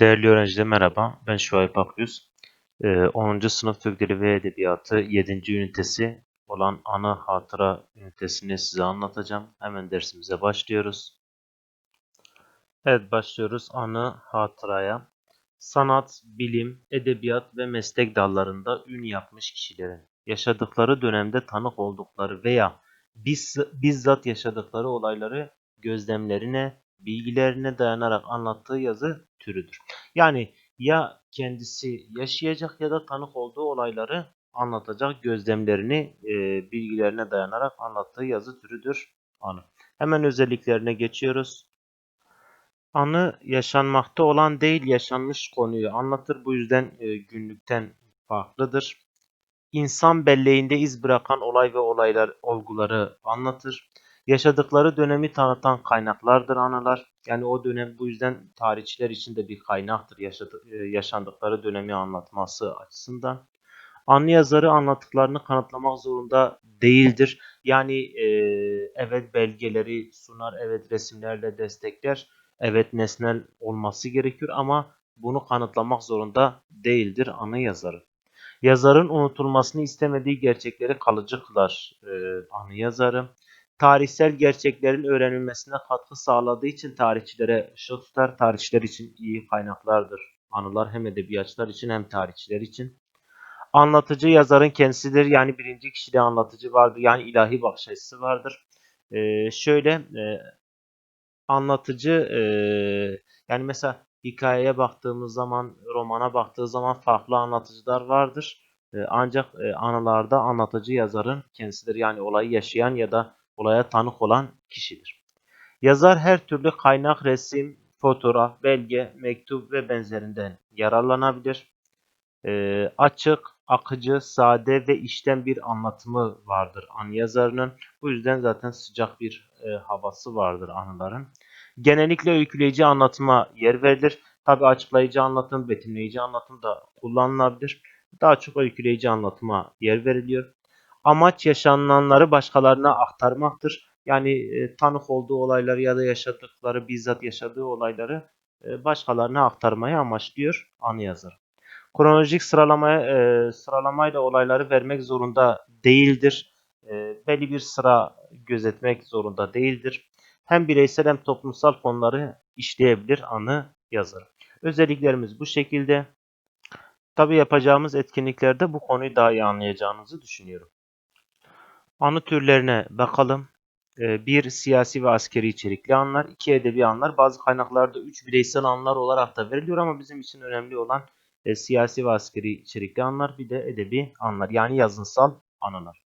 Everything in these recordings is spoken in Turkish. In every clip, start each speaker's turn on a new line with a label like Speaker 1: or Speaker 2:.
Speaker 1: Değerli öğrenciler merhaba, ben Şuayb Akyüz. Ee, 10. sınıf Türk Dili ve Edebiyatı 7. ünitesi olan ana hatıra ünitesini size anlatacağım. Hemen dersimize başlıyoruz. Evet başlıyoruz anı hatıraya. Sanat, bilim, edebiyat ve meslek dallarında ün yapmış kişilerin yaşadıkları dönemde tanık oldukları veya biz, bizzat yaşadıkları olayları gözlemlerine, bilgilerine dayanarak anlattığı yazı türüdür. Yani ya kendisi yaşayacak ya da tanık olduğu olayları anlatacak gözlemlerini e, bilgilerine dayanarak anlattığı yazı türüdür anı. Hemen özelliklerine geçiyoruz. Anı yaşanmakta olan değil yaşanmış konuyu anlatır. Bu yüzden e, günlükten farklıdır. İnsan belleğinde iz bırakan olay ve olaylar olguları anlatır. Yaşadıkları dönemi tanıtan kaynaklardır anılar. Yani o dönem bu yüzden tarihçiler için de bir kaynaktır yaşadı, e, yaşandıkları dönemi anlatması açısından. Anlı yazarı anlattıklarını kanıtlamak zorunda değildir. Yani e, evet belgeleri sunar, evet resimlerle destekler, evet nesnel olması gerekiyor ama bunu kanıtlamak zorunda değildir anı yazarı. Yazarın unutulmasını istemediği gerçekleri kalıcı kılar e, anı yazarı. Tarihsel gerçeklerin öğrenilmesine katkı sağladığı için tarihçilere ışık tutar. Tarihçiler için iyi kaynaklardır. Anılar hem edebiyatçılar için hem tarihçiler için. Anlatıcı yazarın kendisidir. Yani birinci kişide anlatıcı vardır. Yani ilahi bakış açısı vardır. E, şöyle e, anlatıcı e, yani mesela hikayeye baktığımız zaman, romana baktığı zaman farklı anlatıcılar vardır. E, ancak e, anılarda anlatıcı yazarın kendisidir. Yani olayı yaşayan ya da olaya tanık olan kişidir. Yazar her türlü kaynak, resim, fotoğraf, belge, mektup ve benzerinden yararlanabilir. E, açık, akıcı, sade ve içten bir anlatımı vardır an yazarının. Bu yüzden zaten sıcak bir e, havası vardır anıların. Genellikle öyküleyici anlatıma yer verilir. Tabi açıklayıcı anlatım, betimleyici anlatım da kullanılabilir. Daha çok öyküleyici anlatıma yer veriliyor. Amaç yaşananları başkalarına aktarmaktır. Yani e, tanık olduğu olayları ya da yaşadıkları, bizzat yaşadığı olayları e, başkalarına aktarmayı amaçlıyor anı yazarı. Kronolojik sıralamaya, e, sıralamayla olayları vermek zorunda değildir. E, belli bir sıra gözetmek zorunda değildir. Hem bireysel hem toplumsal konuları işleyebilir anı yazarı. Özelliklerimiz bu şekilde. Tabi yapacağımız etkinliklerde bu konuyu daha iyi anlayacağınızı düşünüyorum. Anı türlerine bakalım. 1. Siyasi ve askeri içerikli anlar. 2. Edebi anlar. Bazı kaynaklarda 3 bireysel anlar olarak da veriliyor ama bizim için önemli olan e, siyasi ve askeri içerikli anlar. Bir de edebi anlar. Yani yazınsal anılar.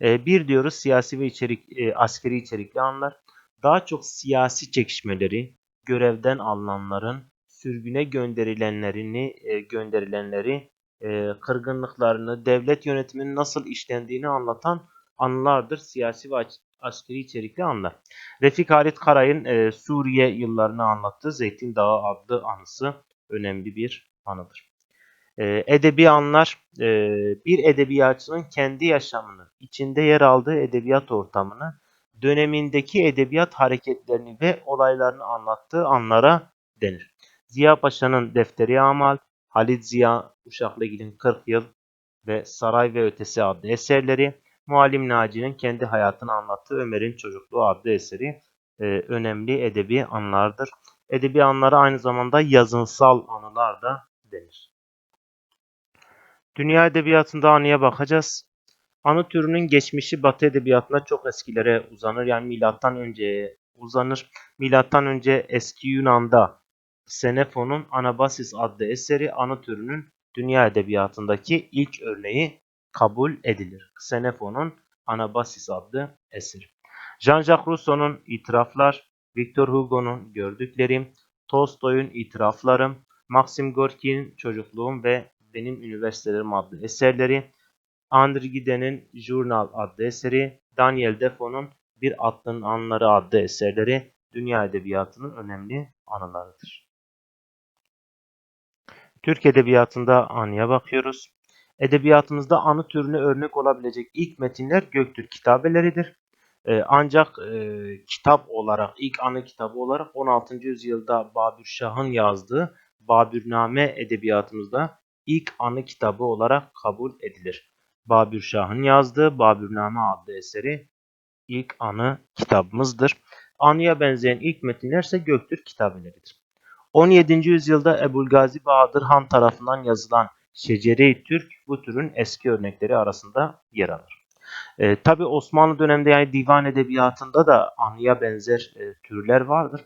Speaker 1: 1 diyoruz siyasi ve içerik, e, askeri içerikli anlar. Daha çok siyasi çekişmeleri, görevden alınanların, sürgüne gönderilenlerini, e, gönderilenleri, e, kırgınlıklarını, devlet yönetiminin nasıl işlendiğini anlatan anılardır. Siyasi ve askeri içerikli anlar. Refik Halit Karay'ın e, Suriye yıllarını anlattığı Zeytin Dağı adlı anısı önemli bir anıdır. E, edebi anlar e, bir edebiyatçının kendi yaşamını, içinde yer aldığı edebiyat ortamını, dönemindeki edebiyat hareketlerini ve olaylarını anlattığı anlara denir. Ziya Paşa'nın Defteri Amal, Halit Ziya Uşaklıgil'in 40 Yıl ve Saray ve Ötesi adlı eserleri, Muallim Naci'nin kendi hayatını anlattığı Ömer'in Çocukluğu adlı eseri e, önemli edebi anlardır. Edebi anlara aynı zamanda yazınsal anılar da denir. Dünya edebiyatında anıya bakacağız. Anı türünün geçmişi Batı edebiyatına çok eskilere uzanır. Yani milattan önceye uzanır. Milattan önce eski Yunan'da Xenofon'un Anabasis adlı eseri anı türünün dünya edebiyatındaki ilk örneği kabul edilir. Xenofon'un Anabasis adlı eseri. Jean-Jacques Rousseau'nun İtiraflar, Victor Hugo'nun Gördüklerim, Tolstoy'un İtiraflarım, Maxim Gorki'nin Çocukluğum ve Benim Üniversitelerim adlı eserleri, André Gide'nin Journal adlı eseri, Daniel Defoe'nun Bir Atlının Anıları adlı eserleri dünya edebiyatının önemli anılarıdır. Türk edebiyatında anıya bakıyoruz. Edebiyatımızda anı türüne örnek olabilecek ilk metinler Göktürk kitabeleridir. Ee, ancak e, kitap olarak, ilk anı kitabı olarak 16. yüzyılda Babür Şah'ın yazdığı Babürname edebiyatımızda ilk anı kitabı olarak kabul edilir. Babür Şah'ın yazdığı Babürname adlı eseri ilk anı kitabımızdır. Anıya benzeyen ilk metinler ise Göktürk kitabeleridir. 17. yüzyılda Ebu'l-Gazi Bahadır Han tarafından yazılan Şecere-i Türk bu türün eski örnekleri arasında yer alır. E, Tabi Osmanlı döneminde yani divan edebiyatında da anıya benzer e, türler vardır.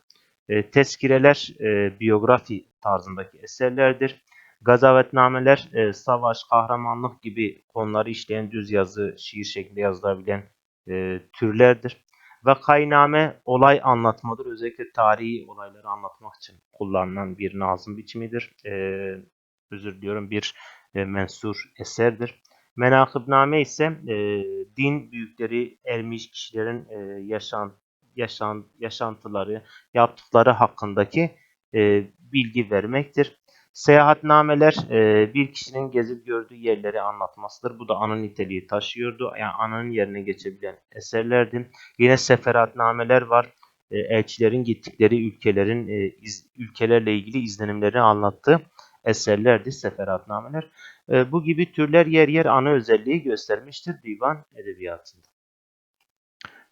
Speaker 1: E, tezkireler e, biyografi tarzındaki eserlerdir. Gazavetnameler e, savaş, kahramanlık gibi konuları işleyen düz yazı, şiir şeklinde yazılabilen e, türlerdir. Vakainame olay anlatmadır. Özellikle tarihi olayları anlatmak için kullanılan bir nazım biçimidir. E, özür diliyorum bir e, mensur eserdir. Menakıbname ise e, din büyükleri, ermiş kişilerin e, yaşan, yaşan, yaşantıları, yaptıkları hakkındaki e, bilgi vermektir. Seyahatnameler e, bir kişinin gezip gördüğü yerleri anlatmasıdır. Bu da anı niteliği taşıyordu. Yani anının yerine geçebilen eserlerdi. Yine seferatnameler var. E, elçilerin gittikleri ülkelerin e, iz, ülkelerle ilgili izlenimlerini anlattığı eserlerdi seferatnameler. E, bu gibi türler yer yer ana özelliği göstermiştir divan edebiyatında.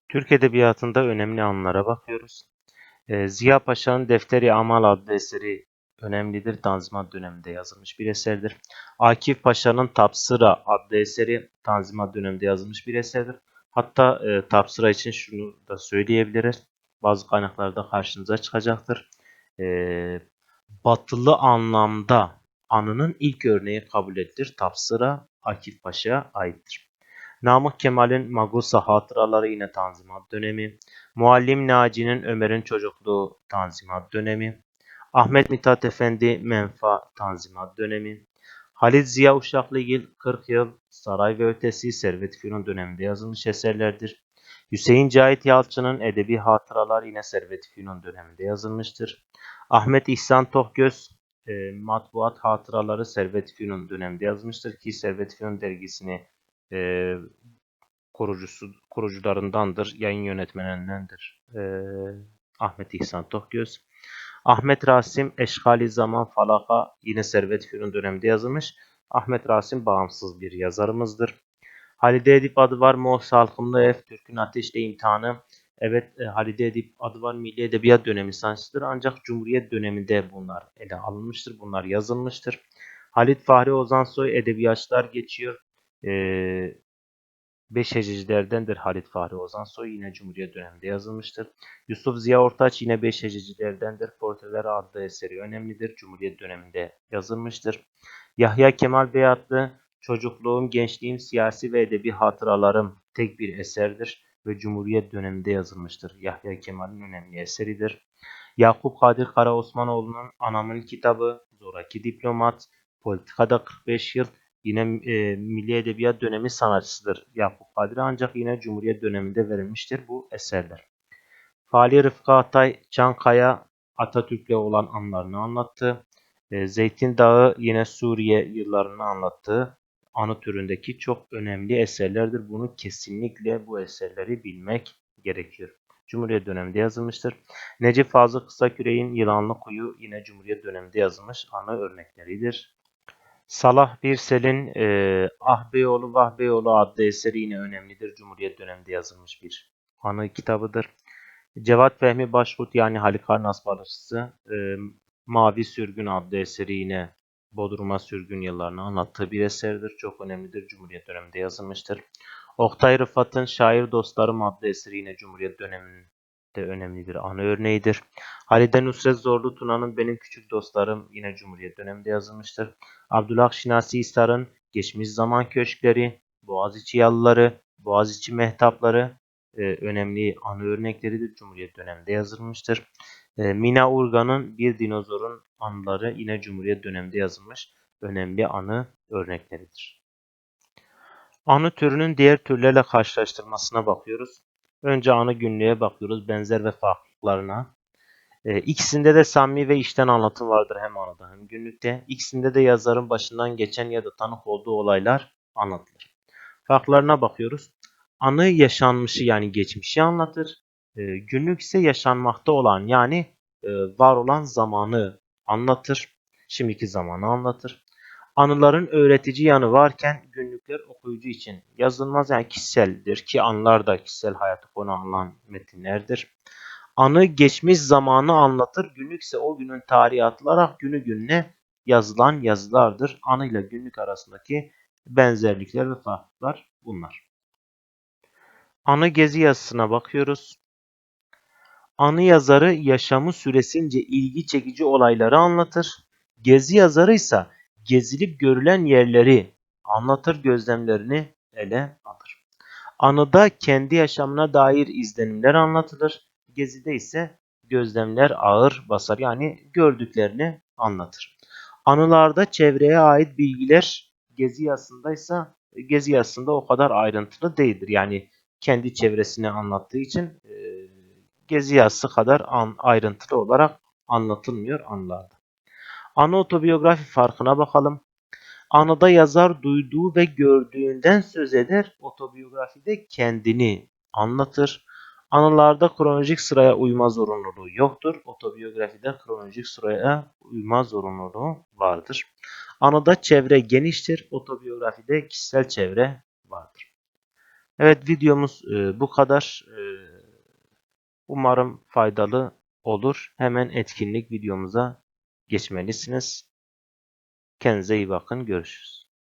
Speaker 1: Türk edebiyatında önemli anlara bakıyoruz. E, Ziya Paşa'nın Defteri Amal adlı eseri önemlidir. Tanzimat döneminde yazılmış bir eserdir. Akif Paşa'nın Tapsıra adlı eseri Tanzimat döneminde yazılmış bir eserdir. Hatta e, Tapsıra için şunu da söyleyebiliriz. Bazı kaynaklarda karşınıza çıkacaktır. E, batılı anlamda anının ilk örneği kabul edilir. Tapsıra Akif Paşa'ya aittir. Namık Kemal'in Magusa hatıraları yine Tanzimat dönemi. Muallim Naci'nin Ömer'in çocukluğu Tanzimat dönemi. Ahmet Mithat Efendi Menfa Tanzimat dönemi. Halid Ziya Uşaklıgil 40 yıl Saray ve Ötesi Servet Fünun döneminde yazılmış eserlerdir. Hüseyin Cahit Yalçın'ın Edebi Hatıralar yine Servet Fünun döneminde yazılmıştır. Ahmet İhsan Tohgöz e, Matbuat Hatıraları Servet Fünun döneminde yazmıştır ki Servet Fünun dergisini e, kurucusu kurucularındandır, yayın yönetmenlerindendir. E, Ahmet İhsan Tohgöz. Ahmet Rasim Eşkali Zaman Falaka yine Servet Fünun döneminde yazılmış. Ahmet Rasim bağımsız bir yazarımızdır. Halide Edip adı var Moğol Salkımlı Ev, Türk'ün Ateşle İmtihanı. Evet e, Halide Edip adı var Milli Edebiyat dönemi sancısıdır ancak Cumhuriyet döneminde bunlar ele alınmıştır. Bunlar yazılmıştır. Halit Fahri Ozansoy edebiyatçılar geçiyor. Ee, Beş hececilerdendir Halit Fahri Ozansoy yine Cumhuriyet döneminde yazılmıştır. Yusuf Ziya Ortaç yine beş hececilerdendir. Portreler adlı eseri önemlidir. Cumhuriyet döneminde yazılmıştır. Yahya Kemal Beyatlı Çocukluğum, Gençliğim, Siyasi ve Edebi Hatıralarım tek bir eserdir ve Cumhuriyet döneminde yazılmıştır. Yahya Kemal'in önemli eseridir. Yakup Kadir Karaosmanoğlu'nun Anamın Kitabı, Zoraki Diplomat, Politikada 45 Yıl yine e, Milli Edebiyat dönemi sanatçısıdır Yakup Kadri ancak yine Cumhuriyet döneminde verilmiştir bu eserler. Fali Rıfkı Atay Çankaya Atatürk'le olan anlarını anlattı. E, Zeytin Dağı yine Suriye yıllarını anlattığı anı türündeki çok önemli eserlerdir. Bunu kesinlikle bu eserleri bilmek gerekiyor. Cumhuriyet döneminde yazılmıştır. Necip Fazıl Kısaküre'nin Yılanlı Kuyu yine Cumhuriyet döneminde yazılmış ana örnekleridir. Salah Birsel'in e, Ah Beyoğlu Vah Beyoğlu adlı eseri yine önemlidir. Cumhuriyet döneminde yazılmış bir anı kitabıdır. Cevat Fehmi Başkurt yani Halikar Nasbalısı e, Mavi Sürgün adlı eseri yine Bodrum'a sürgün yıllarını anlattığı bir eserdir. Çok önemlidir. Cumhuriyet döneminde yazılmıştır. Oktay Rıfat'ın Şair Dostlarım adlı eseri yine Cumhuriyet döneminde önemli bir anı örneğidir. Halide Nusret Zorlu Tuna'nın Benim Küçük Dostlarım yine Cumhuriyet döneminde yazılmıştır. Abdullah Şinasi İstar'ın Geçmiş Zaman Köşkleri, Boğaziçi Yalıları, Boğaziçi Mehtapları e, önemli anı örnekleridir. Cumhuriyet döneminde yazılmıştır. E, Mina Urgan'ın Bir Dinozorun Anıları yine Cumhuriyet döneminde yazılmış önemli anı örnekleridir. Anı türünün diğer türlerle karşılaştırmasına bakıyoruz. Önce anı günlüğe bakıyoruz. Benzer ve farklılıklarına. E, ikisinde de samimi ve içten anlatım vardır hem anıda hem günlükte. İkisinde de yazarın başından geçen ya da tanık olduğu olaylar anlatılır. Farklarına bakıyoruz. Anı yaşanmışı yani geçmişi anlatır. E, günlük ise yaşanmakta olan yani e, var olan zamanı anlatır. şimdiki zamanı anlatır. Anıların öğretici yanı varken günlükler okuyucu için yazılmaz yani kişiseldir ki anılar da kişisel hayatı konu alınan metinlerdir. Anı geçmiş zamanı anlatır. Günlük ise o günün tarihi atılarak günü gününe yazılan yazılardır. Anı ile günlük arasındaki benzerlikler ve farklılıklar bunlar. Anı gezi yazısına bakıyoruz. Anı yazarı yaşamı süresince ilgi çekici olayları anlatır. Gezi yazarı ise gezilip görülen yerleri anlatır, gözlemlerini ele alır. Anıda kendi yaşamına dair izlenimler anlatılır. Gezide ise gözlemler ağır basar yani gördüklerini anlatır. Anılarda çevreye ait bilgiler gezi yazısındaysa gezi yazısında o kadar ayrıntılı değildir. Yani kendi çevresini anlattığı için e, gezi yazısı kadar an, ayrıntılı olarak anlatılmıyor anılarda. Anı otobiyografi farkına bakalım. Anıda yazar duyduğu ve gördüğünden söz eder. Otobiyografide kendini anlatır. Anılarda kronolojik sıraya uyma zorunluluğu yoktur. Otobiyografide kronolojik sıraya uyma zorunluluğu vardır. Anıda çevre geniştir. Otobiyografide kişisel çevre. Evet videomuz e, bu kadar. E, umarım faydalı olur. Hemen etkinlik videomuza geçmelisiniz. Kendinize iyi bakın. Görüşürüz.